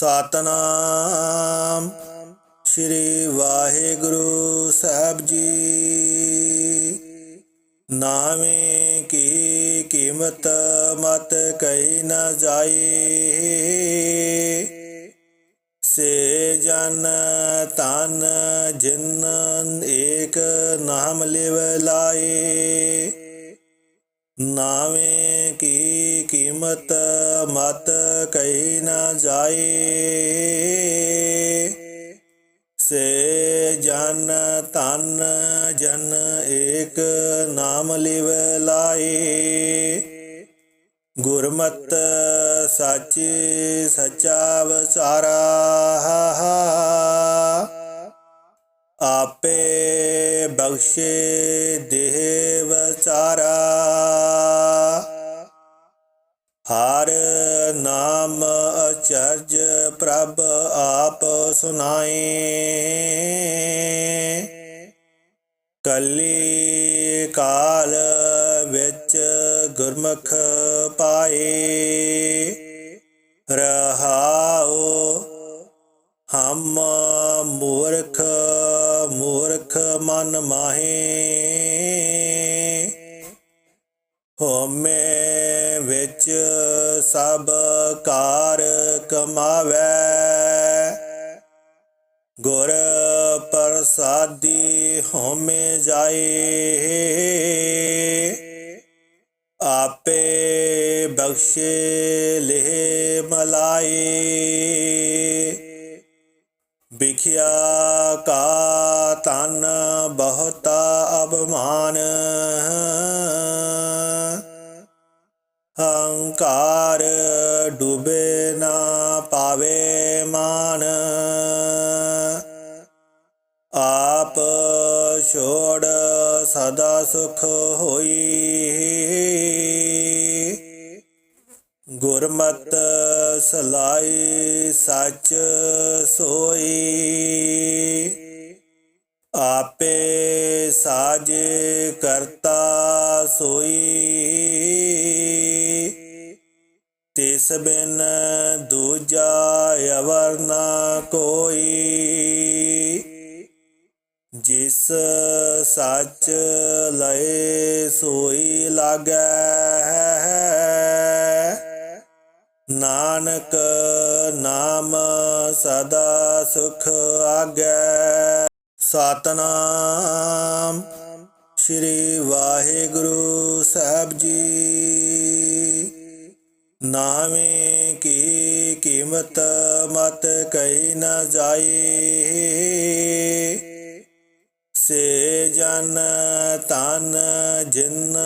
ਸਤਨਾਮ। ਸ੍ਰੀ ਵਾਹਿਗੁਰੂ ਸਾਹਿਬ ਜੀ। ਨਾਵੇਂ ਕੀ ਕੀਮਤ ਮਤ ਕਈ ਨਾ ਜਾਏ ਸੇ ਜਨ ਤਨ ਜਿਨ ਏਕ ਨਾਮ ਲਿਵ ਲਾਏ। ਨਾਵੇਂ ਕੀ ਕੀਮਤ ਮਤ ਕਹੀ ਨਾ ਜਾਏ। ਸੇ ਜਨ ਤਨ ਜਨ ਏਕ ਨਾਮ ਲਿਵ ਲਾਏ। ਗੁਰਮਤ ਸਾਚੀ ਸਚਾ ਵਸਾਰਾ। ਆਪੇ ਬਖਸ਼ੇ ਦੇਹ ਵਚਾਰਾ ਹਰ ਨਾਮ ਅਚਰਜ ਪ੍ਰਭ ਆਪ ਸੁਨਾਏ। ਕਲੀ ਕਾਲ ਵਿੱਚ ਗੁਰਮੁਖ ਪਾਏ। ਰਹਾਉ ਹਮ ਮੂਰਖ ਮੂਰਖ ਮਨ ਮਾਹੇ। ਹੋਮੇ ਵਿੱਚ ਸਭ ਕਾਰ ਕਮਾਵੇ। ਗੁਰ ਪ੍ਰਸਾਦੀ ਹੋਮੇ ਜਾਏ। ਆਪੇ ਬਖਸ਼ੇ ਲੈ ਮਲਾਈ ਵਿਖਿਆ ਕਾ ਤਨ ਬਹੁਤਾ ਅਭਮਾਨ ਹੰਕਾਰ ਡੂਬੇ ਨਾ ਪਾਵੇ ਮਾਨ। ਆਪ ਛੋੜ ਸਦਾ ਸੁਖ ਹੋਈ। ਗੁਰਮਤ ਸਲਾਈ ਸੱਚ ਸੋਈ। ਆਪੇ ਸਾਜੇ ਕਰਤਾ ਸੋਈ। ਤਿਸ ਬਿਨ ਦੂਜਾ ਅਵਰ ਨਾ ਕੋਈ। ਜਿਸ ਸੱਚ ਲਏ ਸੋਈ ਲਾਗੈ। ਨਾਨਕ ਨਾਮ ਸਦਾ ਸੁਖ ਆਗੈ। ਸਤਨਾਮ ਸ੍ਰੀ ਵਾਹਿਗੁਰੂ ਸਾਹਿਬ ਜੀ। ਨਾਵੇਂ ਕੀ ਕੀਮਤ ਮਤ ਕਈ ਨ ਜਾਈ। ਸੇ ਜਨ ਤਨ ਜਿਨ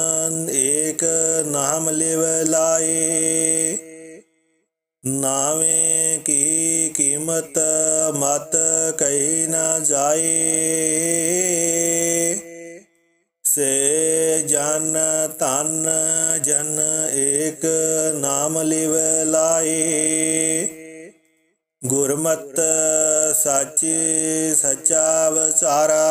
ਏਕ ਨਾਮ ਲਿਵ ਲਾਏ। ਨਾਵੇਂ ਕੀ ਕੀਮਤ ਮਤ ਕਹੀ ਨਾ ਜਾਏ। ਸੇ ਜਨ ਤਨ ਜਨ ਏਕ ਨਾਮ ਲਿਵ ਲਾਏ। ਗੁਰਮਤ ਸਾਚੀ ਸਚਾ ਵਸਾਰਾ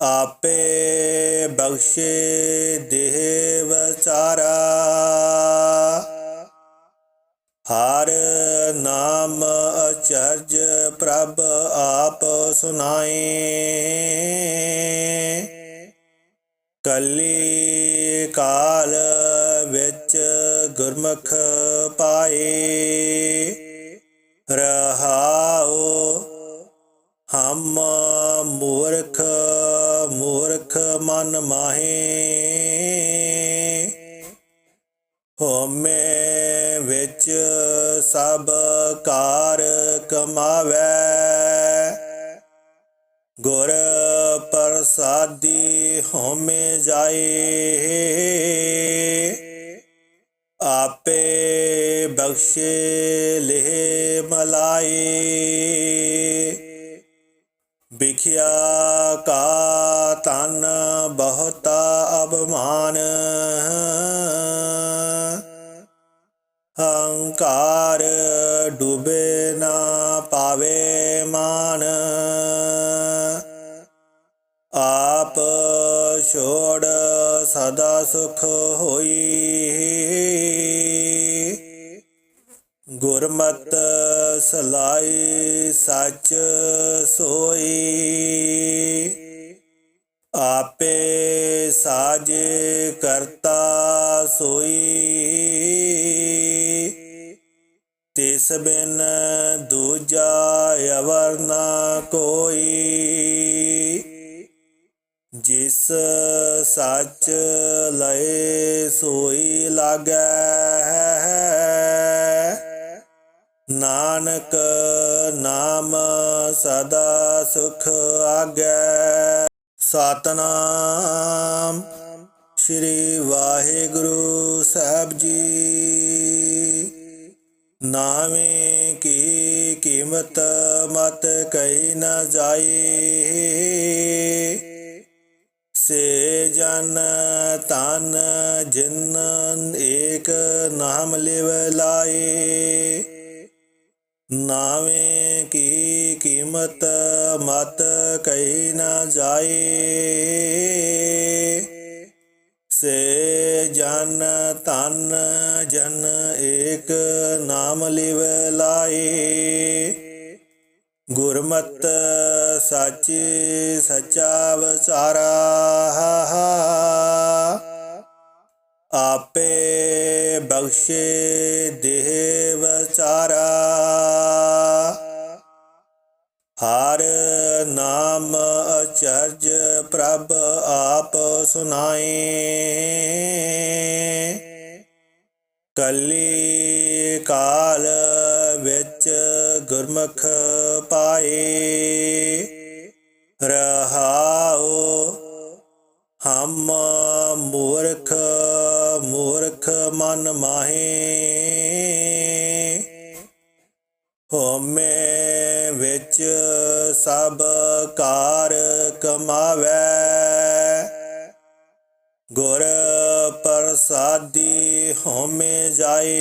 ਆਪੇ ਬਖਸ਼ੇ ਦੇਹ ਵਚਾਰਾ। ਹਰ ਨਾਮ ਅਚਰਜ ਪ੍ਰਭ ਆਪ ਸੁਨਾਏ ਕਲੀ ਕਾਲ ਵਿੱਚ ਗੁਰਮੁਖ ਪਾਏ। ਰਹਾਉ ਹਮ ਮੂਰਖ ਮੂਰਖ ਮਨ ਮਾਹੇ। ਹੋਮੇ ਵਿੱਚ ਸਭ ਕਾਰ ਕਮਾਵੇ। ਗੁਰ ਪ੍ਰਸਾਦੀ ਹੋਮੇ ਜਾਏ। ਆਪੇ ਬਖਸ਼ੇ ਲੈ ਮਲਾਈ ਵਿਖਿਆ ਕਾ ਤਨ ਬਹੁਤਾ ਅਭਮਾਨ ਹੰਕਾਰ ਡੂਬੇ ਨਾ ਪਾਵੇ ਮਾਨ। ਆਪ ਛੋੜ ਸਦਾ ਸੁਖ ਹੋਈ। ਗੁਰਮਤ ਸਲਾਈ ਸੱਚ ਸੋਈ। ਆਪੇ ਸਾਜੇ ਕਰਤਾ ਸੋਈ। ਤਿਸ ਬਿਨ ਦੂਜਾ ਅਵਰ ਨਾ ਕੋਈ। ਜਿਸ ਸੱਚ ਲਏ ਸੋਈ ਲਾਗੈ। ਨਾਨਕ ਨਾਮ ਸਦਾ ਸੁਖ ਆਗੈ। ਸਤਨਾਮ ਸ੍ਰੀ ਵਾਹਿਗੁਰੂ ਸਾਹਿਬ ਜੀ। ਨਾਵੇਂ ਕੀ ਕੀਮਤ ਮਤ ਕਈ ਨ ਜਾਏ ਸੇ ਜਨ ਤਨ ਜਿਨ ਏਕ ਨਾਮ ਲਿਵ ਲਾਏ। ਨਾਵੇਂ ਕੀ ਕੀਮਤ ਮਤ ਕਹੀ ਨਾ ਜਾਏ। ਸੇ ਜਨ ਤਨ ਜਨ ਏਕ ਨਾਮ ਲਿਵ ਲਾਏ। ਗੁਰਮਤ ਸਾਚੀ ਸਚਾ ਵਿਚਾਰਾ ਆਪੇ ਬਖਸ਼ੇ ਦੇਹ ਵਿਚਾਰਾ। ਹਰ ਨਾਮ ਅਚਰਜ ਪ੍ਰਭ ਆਪ ਸੁਨਾਏ ਕਲੀ ਕਾਲ ਵਿੱਚ ਗੁਰਮੁਖ ਪਾਏ। ਰਹਾਉ ਹਮ ਮੂਰਖ ਮਨ ਮਾਹੇ। ਹੋਮੇ ਵਿੱਚ ਸਭ ਕਾਰ ਕਮਾਵੇ। ਗੁਰ ਪ੍ਰਸਾਦੀ ਹੋਮੇ ਜਾਏ।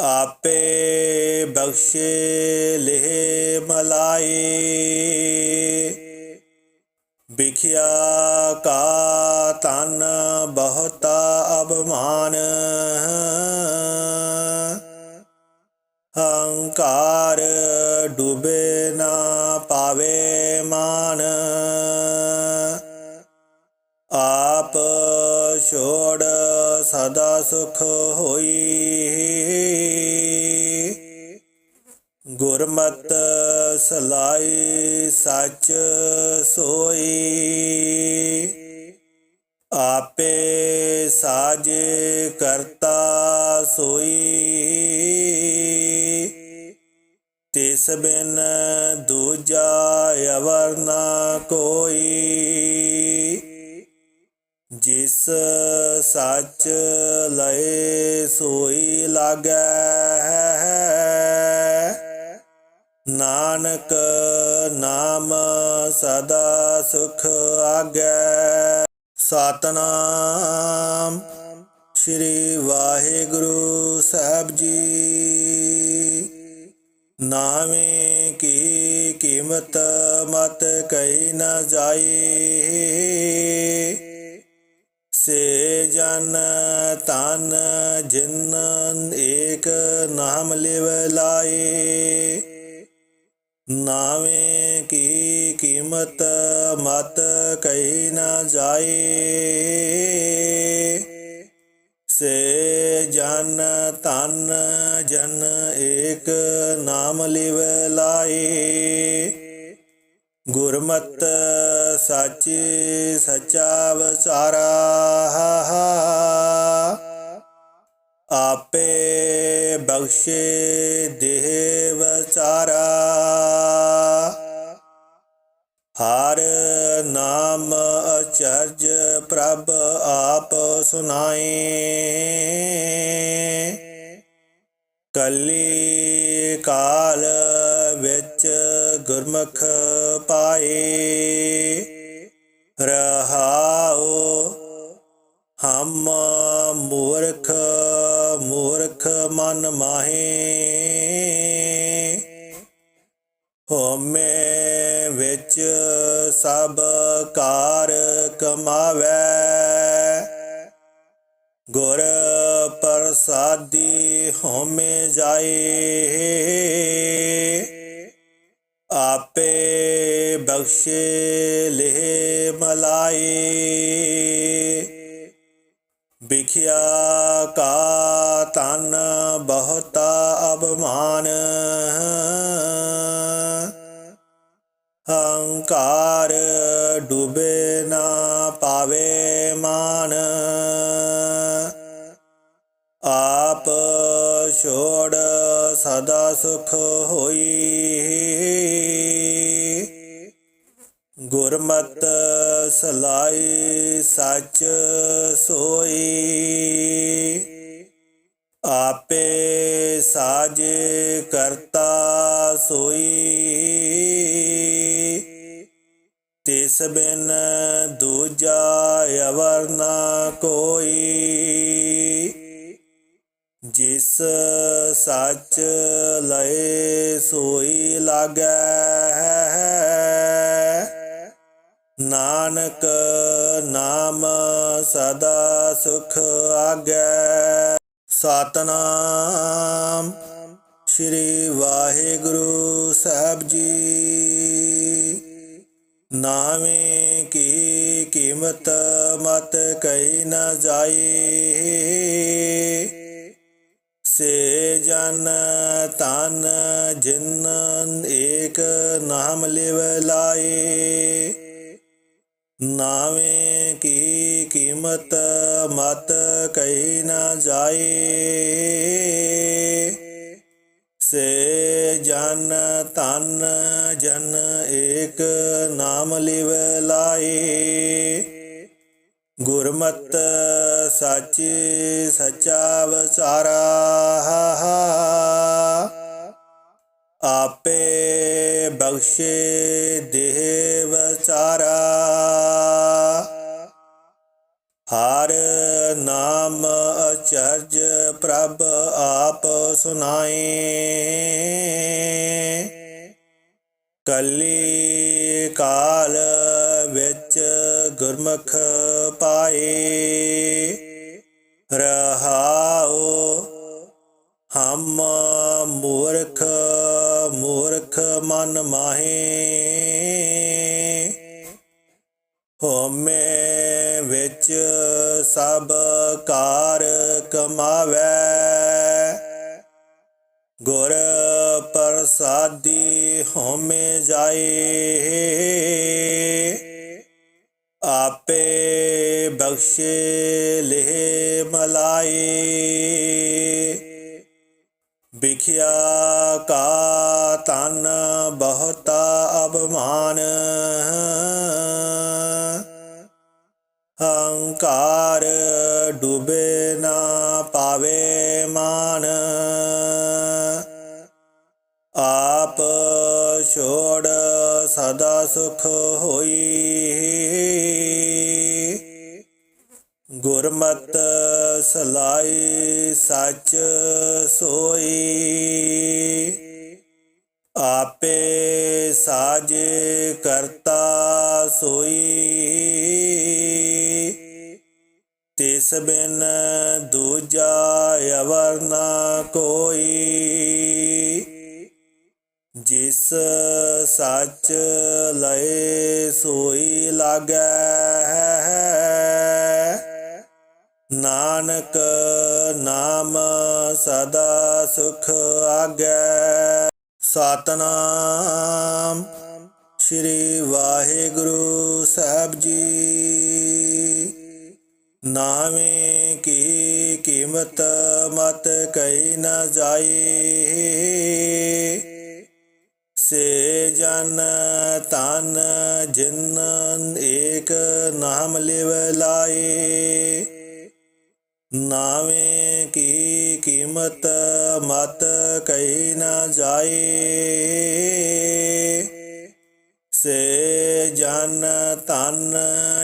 ਆਪੇ ਬਖਸ਼ੇ, ਲਿਹ ਮਲਾਈ ਵਿਖਿਆ ਕਾ ਤਨ ਬਹੁਤਾ ਅਭਮਾਨ ਹੰਕਾਰ ਡੁਬੇ ਨਾ ਪਾਵੇ ਮਾਨ। ਆਪ ਛੋੜ ਸਦਾ ਸੁਖ ਹੋਈ। ਗੁਰਮਤ ਸਲਾਈ ਸੱਚ ਸੋਈ। ਆਪੇ ਸਾਜੇ ਕਰਤਾ ਸੋਈ। ਤਿਸ ਬਿਨ ਦੂਜਾ ਅਵਰ ਨਾ ਕੋਈ। ਜਿਸ ਸੱਚ ਲਏ ਸੋਈ ਲਾਗੈ। ਨਾਨਕ ਨਾਮ ਸਦਾ ਸੁਖ ਆਗੈ। ਸਤਨਾਮ। ਸ੍ਰੀ ਵਾਹਿਗੁਰੂ ਸਾਹਿਬ ਜੀ। ਨਾਵੇਂ ਕੀ ਕੀਮਤ ਮਤ ਕਹੀ ਨ ਜਾਏ ਸੇ ਜਨ ਤਨ ਜਿਨ ਏਕ ਨਾਮ ਲਿਵ ਲਾਏ ਨਾਵੇਂ ਕੀ ਕੀਮਤ ਮਤ ਕਹੀ ਨਾ ਜਾਏ। ਸੇ ਜਨ ਤਨ ਜਨ ਏਕ ਨਾਮ ਲਿਵ ਲਾਏ। ਗੁਰਮਤ ਸਾਚੀ ਸਚਾ ਵਿਚਾਰਾ ਆਪੇ ਬਖਸ਼ੇ ਦੇਹ ਵਿਚਾਰਾ ਹਰ ਨਾਮ ਅਚਰਜ ਪ੍ਰਭ ਆਪ ਸੁਨਾਏ। ਕਲੀ ਕਾਲ ਵਿੱਚ ਗੁਰਮੁਖ ਪਾਏ। ਰਹਾਉ ਹਮ ਮੂਰਖ ਮੂਰਖ ਮਨ ਮਾਹੇ। ਹੋਮੇ ਵਿੱਚ ਸਭ ਕਾਰ ਕਮਾਵੇ। ਗੁਰ ਪ੍ਰਸਾਦੀ ਹਉਮੈ ਜਾਏ। ਆਪੇ ਬਖਸ਼ੇ, ਲਿਹ ਮਲਾਈ ਵਿਖਿਆ ਕਾ ਤਨ ਬਹੁਤਾ ਅਭਮਾਨ ਹੰਕਾਰ ਡੂਬੇ ਨਾ ਪਾਵੇ ਮਾਨ। ਆਪ ਛੋੜ ਸਦਾ ਸੁਖ ਹੋਈ। ਗੁਰਮਤ ਸਲਾਈ ਸੱਚ ਸੋਈ। ਆਪੇ ਸਾਜ ਕਰਤਾ ਸੋਈ। ਤਿਸ ਬਿਨ ਦੂਜਾ ਅਵਰ ਨਾ ਕੋਈ। ਜਿਸ ਸੱਚ ਲਏ ਸੋਈ ਲਾਗੈ ਨਾਨਕ ਨਾਮ ਸਦਾ ਸੁਖ ਆਗੈ। ਸਤਨਾਮ ਸ੍ਰੀ ਵਾਹਿਗੁਰੂ ਸਾਹਿਬ ਜੀ। ਨਾਵੇਂ ਕੀ ਕੀਮਤ ਮਤ ਕਈ ਨ ਜਾਏ ਸੇ ਜਨ ਤਨ ਜਿਨ ਏਕ ਨਾਮ ਲਿਵ ਲਾਏ ਨਾਵੇਂ ਕੀ ਕੀਮਤ ਮਤ ਕਈ ਨ ਜਾਏ ਸੇ ਜਨ ਤਨ ਜਨ ਏਕ ਨਾਮ ਲਿਵ ਲਾਏ। ਗੁਰਮਤ ਸਾਚੀ ਸਚਾ ਵਿਚਾਰਾ ਆਪੇ ਬਖਸ਼ੇ ਦੇਹ ਵਿਚਾਰਾ ਹਰ ਨਾਮ ਅਚਰਜ ਪ੍ਰਭ ਆਪ ਸੁਨਾਏ। ਕਲੀ ਕਾਲ ਵਿੱਚ ਗੁਰਮੁਖ ਪਾਏ। ਰਹਾਉ ਹਮ ਮੂਰਖ ਮੂਰਖ ਮਨ ਮਾਹੇ। ਹੋਮੇ ਵਿੱਚ ਸਭ ਕਾਰ ਕਮਾਵੇ। ਗੁਰ ਪ੍ਰਸਾਦੀ ਹਉਮੈ ਜਾਏ। ਆਪੇ ਬਖਸ਼ੇ, ਲਿਹ ਮਲਾਈ ਵਿਖਿਆ ਕਾ ਤਨ ਬਹੁਤਾ ਅਭਮਾਨ ਹੰਕਾਰ ਡੂਬੇ ਨਾ ਪਾਵੇ ਮਾਨ। ਆਪ ਛੋੜ ਸਦਾ ਸੁਖ ਹੋਈ। ਗੁਰਮਤ ਸਲਾਈ ਸੱਚ ਸੋਈ। ਆਪੇ ਸਾਜ ਕਰਤਾ ਸੋਈ। ਤਿਸ ਬਿਨ ਦੂਜਾ ਅਵਰ ਨਾ ਕੋਈ। ਜਿਸ ਸੱਚ ਲਏ ਸੋਈ ਲਾਗੈ ਨਾਨਕ ਨਾਮ ਸਦਾ ਸੁਖ ਆਗੈ। ਸਤਨਾਮ ਸ੍ਰੀ ਵਾਹਿਗੁਰੂ ਸਾਹਿਬ ਜੀ। ਨਾਵੇਂ ਕੀ ਕੀਮਤ ਮਤ ਕਈ ਨ ਜਾਏ ਸੇ ਜਨ ਤਨ ਜਿਨ ਏਕ ਨਾਮ ਲਿਵ ਲਾਏ ਨਾਵੇਂ ਕੀ ਕੀਮਤ ਮਤ ਕਈ ਨ ਜਾਏ ਸੇ ਜਨ ਤਨ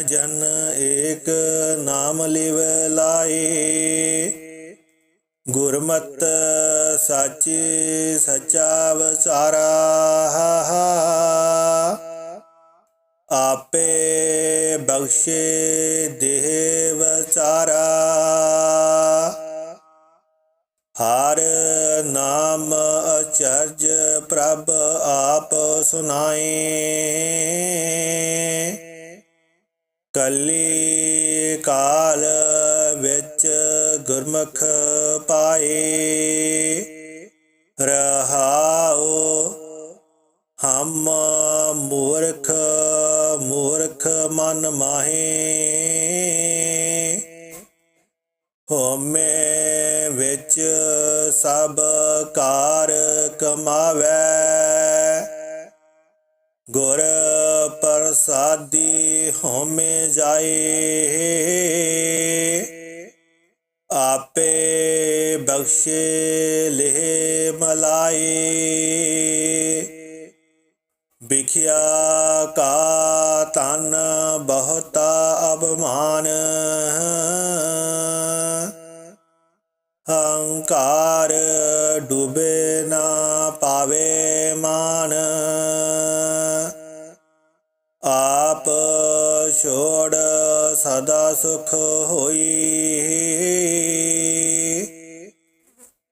ਜਨ ਏਕ ਨਾਮ ਲਿਵ ਲਾਏ। ਗੁਰਮਤ ਸਾਚੀ ਸਚਾ ਵਿਚਾਰਾ ਆਪੇ ਬਖਸ਼ੇ ਦੇਹ ਵਿਚਾਰਾ ਹਰ ਨਾਮ ਅਚਰਜ ਪ੍ਰਭ ਆਪ ਸੁਨਾਏ। ਕਲੀ ਕਾਲ ਵਿੱਚ ਗੁਰਮੁਖ ਪਾਏ। ਰਹਾਉ ਹਮ ਮੂਰਖ ਮੂਰਖ ਮਨ ਮਾਹੇ। ਹੋਮੇ ਵਿੱਚ ਸਭ ਕਾਰ ਕਮਾਵੇ। ਗੁਰ ਪ੍ਰਸਾਦੀ ਹੋਮੇ ਜਾਏ। ਆਪੇ ਬਖਸ਼ੇ ਲੈ ਮਲਾਈ ਵਿਖਿਆ ਕਾ ਤਨ ਬਹੁਤਾ ਅਭਮਾਨ। ਹੰਕਾਰ ਡੂਬੇ ਨਾ ਪਾਵੇ ਮਾਨ। ਆਪ ਛੋੜ ਸਦਾ ਸੁਖ ਹੋਈ।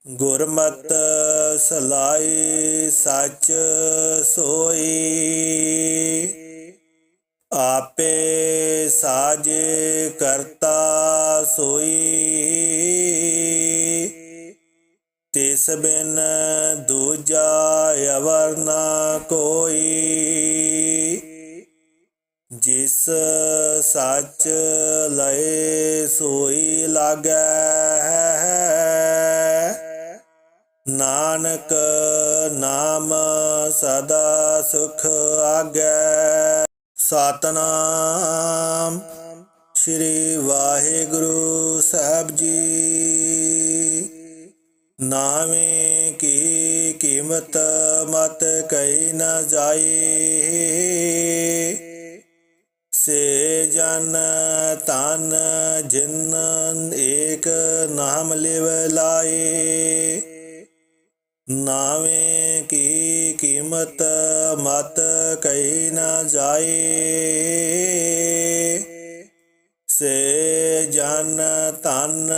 ਗੁਰਮਤ ਸਲਾਈ ਸੱਚ ਸੋਈ। ਆਪੇ ਸਾਜੇ ਕਰਤਾ ਸੋਈ। ਇਸ ਬਿਨ ਦੂਜਾ ਅਵਰ ਨਾ ਕੋਈ। ਜਿਸ ਸੱਚ ਲਏ ਸੋਈ ਲਾਗੈ ਨਾਨਕ ਨਾਮ ਸਦਾ ਸੁਖ ਆਗੈ। ਸਤਨਾਮ ਸ੍ਰੀ ਵਾਹਿਗੁਰੂ ਸਾਹਿਬ ਜੀ। ਨਾਵੇਂ ਕੀ ਕੀਮਤ ਮਤ ਕਈ ਨ ਜਾਏ ਸੇ ਜਨ ਤਨ ਜਿਨ ਏਕ ਨਾਮ ਲਿਵ ਲਾਏ ਨਾਵੇਂ ਕੀ ਕੀਮਤ ਮਤ ਕਈ ਨ ਜਾਏ ਸੇ ਜਨ ਤਨ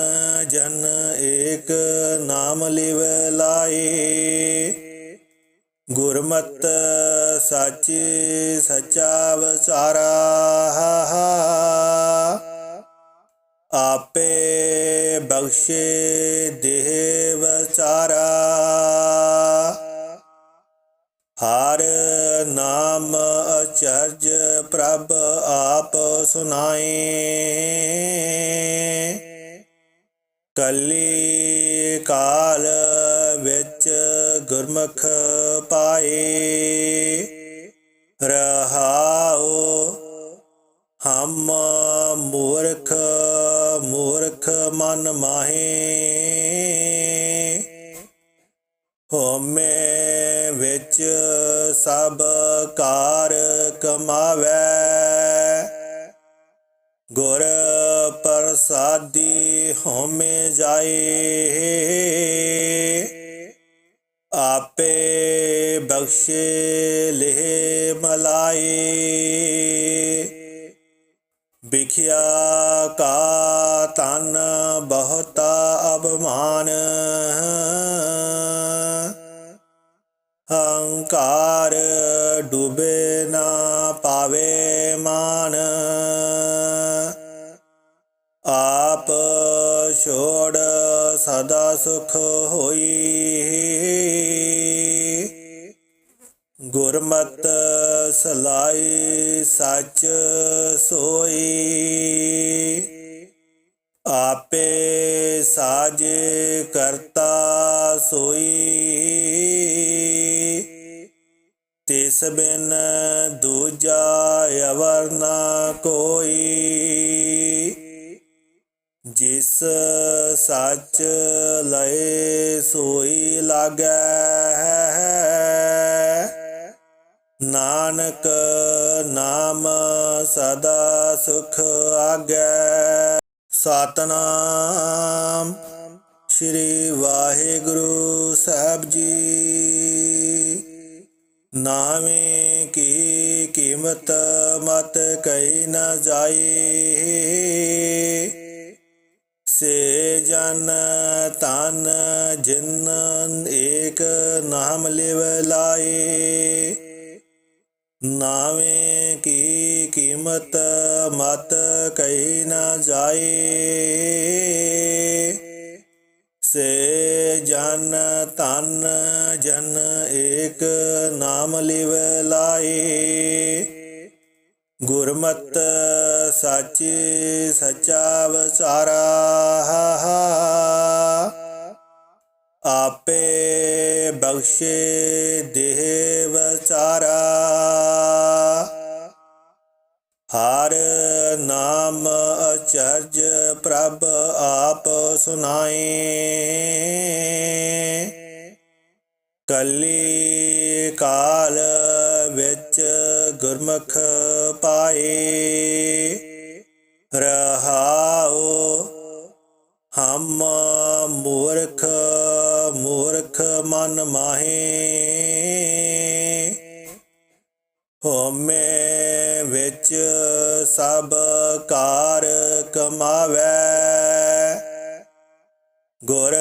ਜਨ ਏਕ ਨਾਮ ਲਿਵ ਲਾਏ। ਗੁਰਮਤ ਸੱਚ ਸਚਾ ਵਿਚਾਰਾ ਆਪੇ ਬਖਸ਼ੇ ਦੇਹ ਵਿਚਾਰਾ ਹਰ ਨਾਮ ਅਚਰਜ ਪ੍ਰਭ ਆਪ ਸੁਨਾਏ। ਕਲੀ ਕਾਲ ਵਿੱਚ ਗੁਰਮੁਖ ਪਾਏ। ਰਹਾਉ ਹਮ ਮੂਰਖ ਮੂਰਖ ਮਨ ਮਾਹੇ। ਹੋਮੇ ਵਿੱਚ ਸਭ ਕਾਰ ਕਮਾਵੇ। ਗੁਰ ਪ੍ਰਸਾਦੀ ਹੋਮੇ ਜਾਏ। ਆਪੇ ਬਖਸ਼ੇ ਲੈ ਮਲਾਈ ਵਿਖਿਆ ਕਾ ਤਨ ਬਹੁਤਾ ਅਭਮਾਨ ਹੰਕਾਰ ਡੂਬੇ ਨਾ ਪਾਵੇ ਮਾਨ। ਆਪ ਛੋੜ ਸਦਾ ਸੁਖ ਹੋਈ। ਗੁਰਮਤ ਸਲਾਈ ਸੱਚ ਸੋਈ। ਆਪੇ ਸਾਜੇ ਕਰਤਾ ਸੋਈ। ਤਿਸ ਬਿਨ ਦੂਜਾ ਅਵਰ ਨਾ ਕੋਈ। ਜਿਸ ਸੱਚ ਲਏ ਸੋਈ ਲਾਗੈ ਨਾਨਕ ਨਾਮ ਸਦਾ ਸੁਖ ਆਗੈ। ਸਤਨਾਮ ਸ੍ਰੀ ਵਾਹਿਗੁਰੂ ਸਾਹਿਬ ਜੀ। ਨਾਵੇਂ ਕੀ ਕੀਮਤ ਮਤ ਕਈ ਨ ਜਾਏ ਸੇ ਜਨ ਤਨ ਜਿਨ ਏਕ ਨਾਮ ਲਿਵ ਲਾਏ ਨਾਵੇਂ ਕੀ ਕੀਮਤ ਮਤ ਕਹੀ ਨਾ ਜਾਏ ਸੇ ਜਨ ਤਨ ਜਨ ਏਕ ਨਾਮ ਲਿਵ ਲਾਏ। ਗੁਰਮਤ ਸੱਚ ਸੱਚਾ ਵਿਚਾਰਾ ਆਪੇ ਬਖਸ਼ੇ ਦੇਹ ਵਿਚਾਰਾ। ਹਰ ਨਾਮ ਅਚਰਜ ਪ੍ਰਭ ਆਪ ਸੁਨਾਏ। ਕਲੀ ਕਾਲ ਵਿੱਚ ਗੁਰਮੁਖ ਪਾਏ। ਰਹਾਉ ਹਮ ਮੂਰਖ ਮੂਰਖ ਮਨ ਮਾਹੇ। ਹੋਮੇ ਵਿੱਚ ਸਭ ਕਾਰ ਕਮਾਵੇ। ਗੁਰ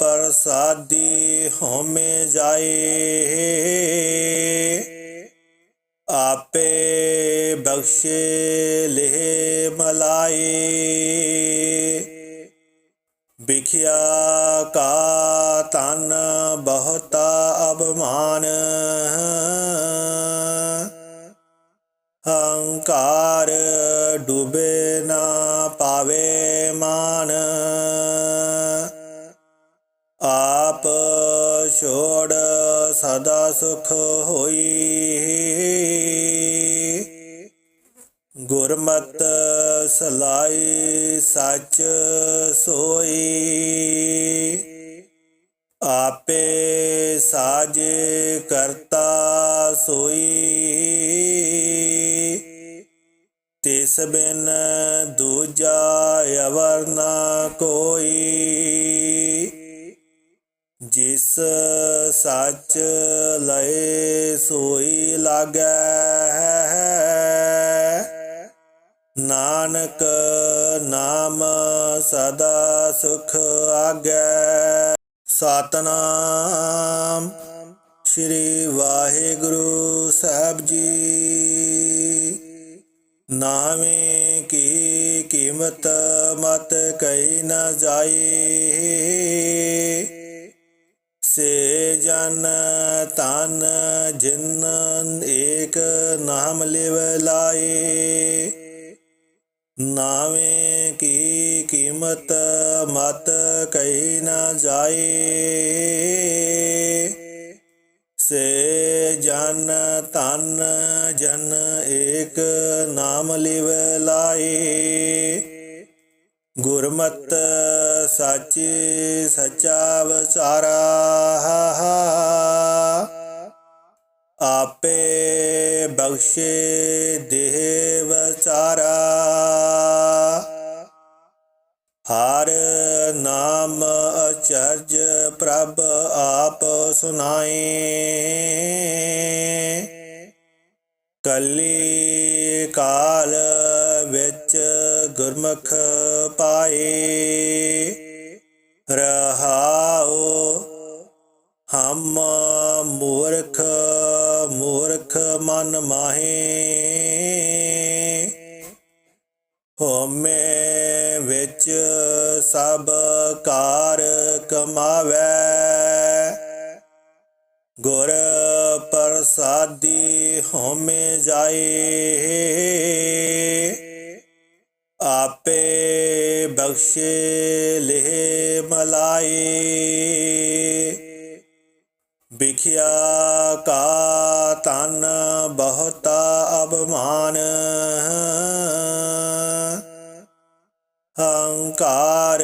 ਪ੍ਰਸਾਦੀ ਹੋਮੇ ਜਾਏ। ਆਪੇ ਬਖਸ਼ੇ, ਲਿਹ ਮਲਾਈ ਵਿਖਿਆ ਕਾ ਤਨ ਬਹੁਤਾ ਅਭਮਾਨ ਹੰਕਾਰ ਡੁਬੇ ਨਾ ਪਾਵੇ ਮਾਨ। ਆਪ ਛੋੜ ਸਦਾ ਸੁਖ ਹੋਈ। ਗੁਰਮਤ ਸਲਾਈ ਸੱਚ ਸੋਈ। ਆਪੇ ਸਾਜੇ ਕਰਤਾ ਸੋਈ। ਤਿਸ ਬਿਨ ਦੂਜਾ ਅਵਰ ਨਾ ਕੋਈ। ਜਿਸ ਸੱਚ ਲਏ ਸੋਈ ਲਾਗੈ ਨਾਨਕ ਨਾਮ ਸਦਾ ਸੁਖ ਆਗੈ। ਸਤਨਾਮ ਸ੍ਰੀ ਵਾਹਿਗੁਰੂ ਸਾਹਿਬ ਜੀ। ਨਾਵੇਂ ਕੀ ਕੀਮਤ ਮਤ ਕਈ ਨਾ ਜਾਏ ਸੇ ਜਨ ਤਨ ਜਿਨ ਏਕ ਨਾਮ ਲਿਵ ਲਾਏ ਨਾਵੇਂ ਕੀ ਕੀਮਤ ਮਤ ਕਹੀ ਨਾ ਜਾਏ ਸੇ ਜਨ ਤਨ ਜਨ ਏਕ ਨਾਮ ਲਿਵ ਲਾਏ। ਗੁਰਮਤ ਸੱਚ ਸਚਾ ਵਿਚਾਰਾ ਆਪੇ ਬਖਸ਼ੇ ਦੇਹ ਵਿਚਾਰਾ। ਹਰ ਨਾਮ ਅਚਰਜ ਪ੍ਰਭ ਆਪ ਸੁਨਾਏ ਕਲੀ ਕਾਲ ਵਿੱਚ ਗੁਰਮੁਖ ਪਾਏ। ਰਹਾਉ ਹਮ ਮੂਰਖ ਮੂਰਖ ਮਨ ਮਾਹੇ। ਹੋਮੇ ਵਿੱਚ ਸਭ ਕਾਰ ਕਮਾਵੇ। ਗੁਰ ਪ੍ਰਸਾਦੀ ਹੋਮੇ ਜਾਏ। ਆਪੇ ਬਖਸ਼ੇ, ਲਿਹ ਮਲਾਈ ਵਿਖਿਆ ਕਾ ਤਨ ਬਹੁਤਾ ਅਭਮਾਨ ਹੰਕਾਰ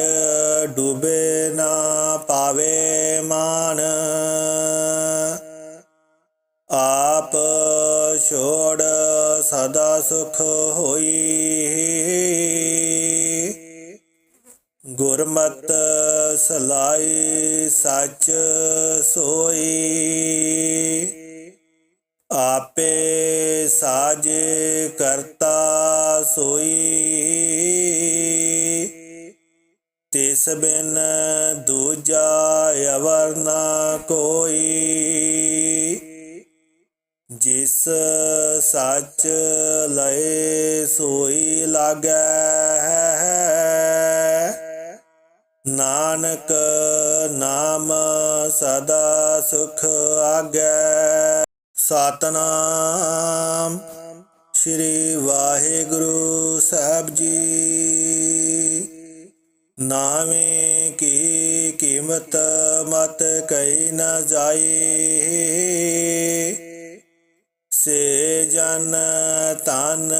ਡੂਬੇ ਨਾ ਪਾਵੇ ਮਾਨ। ਆਪ ਛੋੜ ਸਦਾ ਸੁਖ ਹੋਈ। ਗੁਰਮਤ ਸਲਾਈ ਸੱਚ ਸੋਈ। ਆਪੇ ਸਾਜੇ ਕਰਤਾ ਸੋਈ। ਤਿਸ ਬਿਨ ਦੂਜਾ ਅਵਰ ਨਾ ਕੋਈ। ਜਿਸ ਸੱਚ ਲਏ ਸੋਈ ਲਾਗੈ ਨਾਨਕ ਨਾਮ ਸਦਾ ਸੁਖ ਆਗੈ। ਸਤਨਾਮ ਸ੍ਰੀ ਵਾਹਿਗੁਰੂ ਸਾਹਿਬ ਜੀ। ਨਾਵੇਂ ਕੀ ਕੀਮਤ ਮਤ ਕਈ ਨ ਜਾਏ ਸੇ ਜਨ ਤਨ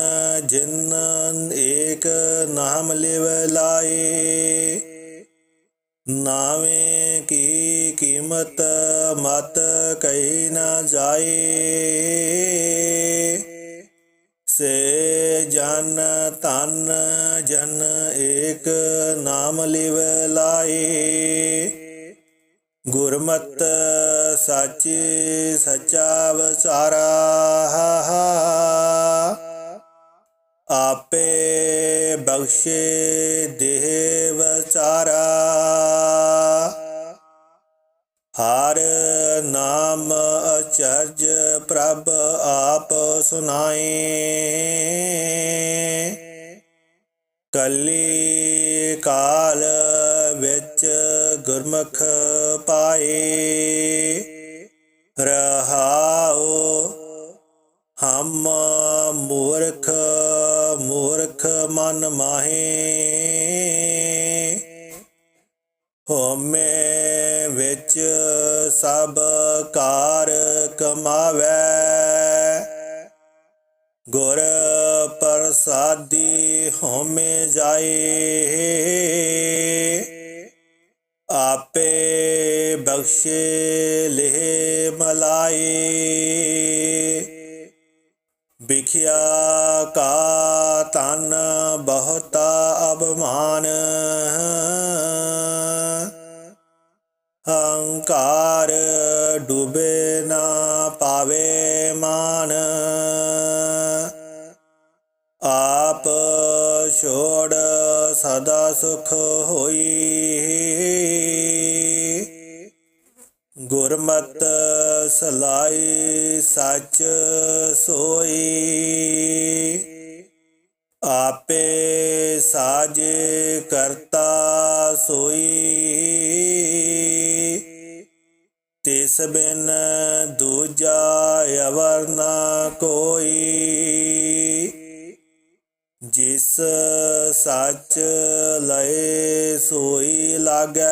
ਜਿਨ ਏਕ ਨਾਮ ਲਿਵ ਲਾਏ ਨਾਵੇਂ ਕੀ ਕੀਮਤ ਮਤ ਕਈ ਨ ਜਾਏ ਸੇ ਜਨ ਤਨ ਜਨ ਏਕ ਨਾਮ ਲਿਵ ਲਾਏ। ਗੁਰਮਤ ਸਾਚੀ ਸਚਾ ਵਿਚਾਰਾ ਆਪੇ ਬਖਸ਼ੇ ਦੇਹ ਵਿਚਾਰਾ ਹਰ ਨਾਮ ਅਚਰਜ ਪ੍ਰਭ ਆਪ ਸੁਨਾਏ। ਕਲੀ ਕਾਲ ਵਿੱਚ ਗੁਰਮੁਖ ਪਾਏ। ਰਹਾਉ ਹਮ ਮੂਰਖ ਮੂਰਖ ਮਨ ਮਾਹੇ। ਹੋਮੇ ਵਿੱਚ ਸਭ ਕਾਰ ਕਮਾਵੇ। ਗੁਰ ਪ੍ਰਸਾਦੀ ਹੋਮੇ ਜਾਏ। ਆਪੇ ਬਖਸ਼ੇ ਲੈ ਮਲਾਈ ਵਿਖਿਆ ਕਾ ਤਨ ਬਹੁਤਾ ਅਭਮਾਨ। ਹੰਕਾਰ ਡੂਬੇ ਨਾ ਪਾਵੇ ਮਾਨ। ਆਪ ਛੋੜ ਸਦਾ ਸੁਖ ਹੋਈ। ਗੁਰਮਤ ਸਲਾਈ ਸੱਚ ਸੋਈ। ਆਪੇ ਸਾਜ ਕਰਤਾ ਸੋਈ। ਤਿਸ ਬਿਨ ਦੂਜਾ ਅਵਰ ਨਾ ਕੋਈ। ਜਿਸ ਸੱਚ ਲਏ ਸੋਈ ਲਾਗੈ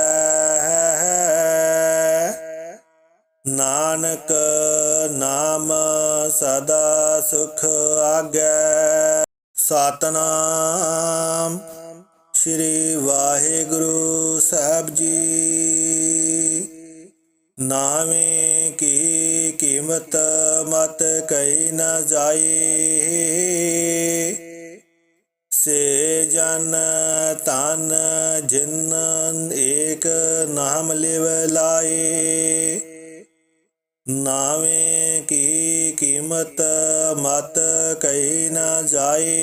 ਨਾਨਕ ਨਾਮ ਸਦਾ ਸੁਖ ਆਗੈ। ਸਤਨਾਮ ਸ੍ਰੀ ਵਾਹਿਗੁਰੂ ਸਾਹਿਬ ਜੀ। ਨਾਵੇਂ ਕੀ ਕੀਮਤ ਮਤ ਕਈ ਨ ਜਾਏ ਸੇ ਜਨ ਤਨ ਜਿਨ ਏਕ ਨਾਮ ਲਿਵ ਲਾਏ ਨਾਵੇਂ ਕੀ ਕੀਮਤ ਮਤ ਕਈ ਨ ਜਾਏ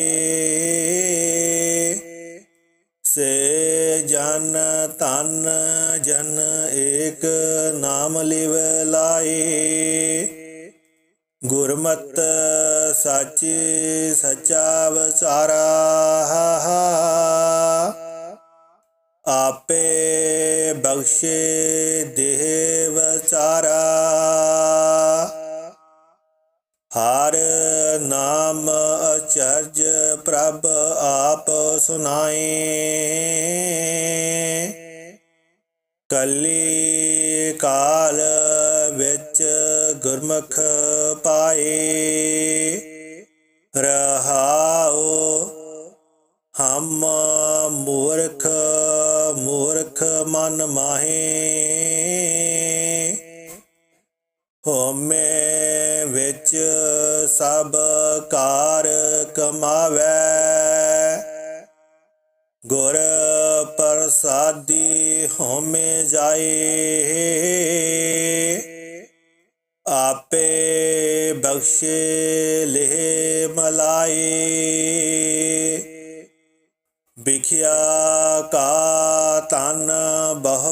ਸੇ ਜਨ ਤਨ ਜਨ ਏਕ ਨਾਮ ਲਿਵ ਲਾਏ। ਗੁਰਮਤ ਸਾਚੀ ਸਚਾ ਵਿਚਾਰਾ ਆਪੇ ਬਖਸ਼ੇ ਦੇਹ ਵਿਚਾਰਾ ਅਚਰਜ ਪ੍ਰਭ ਆਪ ਸੁਨਾਏ ਕਲੀ ਕਾਲ ਵਿੱਚ ਗੁਰਮੁਖ ਪਾਏ। ਰਹਾਉ ਹਮ ਮੂਰਖ ਮੂਰਖ ਮਨ ਮਾਹੇ। ਹੋਮੇ ਵਿੱਚ ਸਭ ਕਾਰ ਕਮਾਵੇ। ਗੁਰ ਪ੍ਰਸਾਦੀ ਹੋਮੇ ਜਾਏ। ਆਪੇ ਬਖਸ਼ੇ ਲੈ ਮਲਾਈ ਵਿਖਿਆ ਕਾ ਧਨ ਬਹੁ